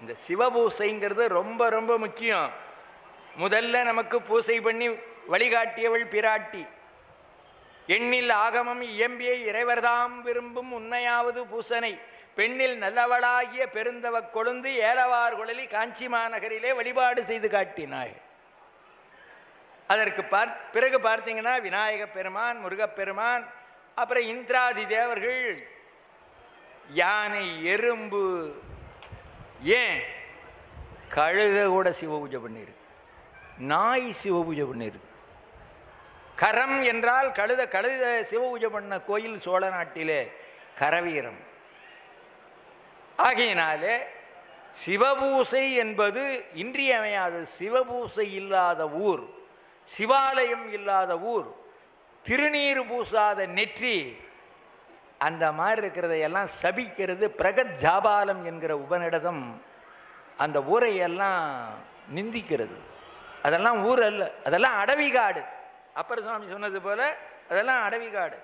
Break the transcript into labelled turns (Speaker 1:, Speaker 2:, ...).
Speaker 1: இந்த சிவபூசைங்கிறது ரொம்ப ரொம்ப முக்கியம். முதல்ல நமக்கு பூசை பண்ணி வழிகாட்டியவள் பிராட்டி. எண்ணில் ஆகமம் இயம்பிய இறைவர்தாம் விரும்பும் உண்மையாவது பூசனை. பெண்ணில் நல்லவளாகிய பெருந்தவ கொழுந்து ஏலவார் குழலி காஞ்சி மாநகரிலே வழிபாடு செய்து காட்டினாள். அதற்கு பார் பிறகு பார்த்தீங்கன்னா விநாயக பெருமான் முருகப்பெருமான் அப்புறம் இந்திராதி தேவர்கள் யானை எறும்பு ஏன்? கழுத கூட சிவ பூஜை பண்ணியிருக்கு நாய் சிவ பூஜை பண்ணியிருக்கு கரம் என்றால் கழுத கழுத சிவ பூஜை பண்ண கோயில் சோழ நாட்டிலே கரவீரம். ஆகையினாலே சிவபூசை என்பது இன்றியமையாத சிவபூசை இல்லாத ஊர் சிவாலயம் இல்லாத ஊர் திருநீர் பூசாத நெற்றி அந்த மாதிரி இருக்கிறதையெல்லாம் சபிக்கிறது பிரகத் ஜாபாலம் என்கிற உபநிடதம். அந்த ஊரையெல்லாம் நிந்திக்கிறது. அதெல்லாம் ஊர் அல்ல. அதெல்லாம் அடவிகாடு அப்பர் சுவாமி சொன்னது போல அதெல்லாம் அடவிகாடு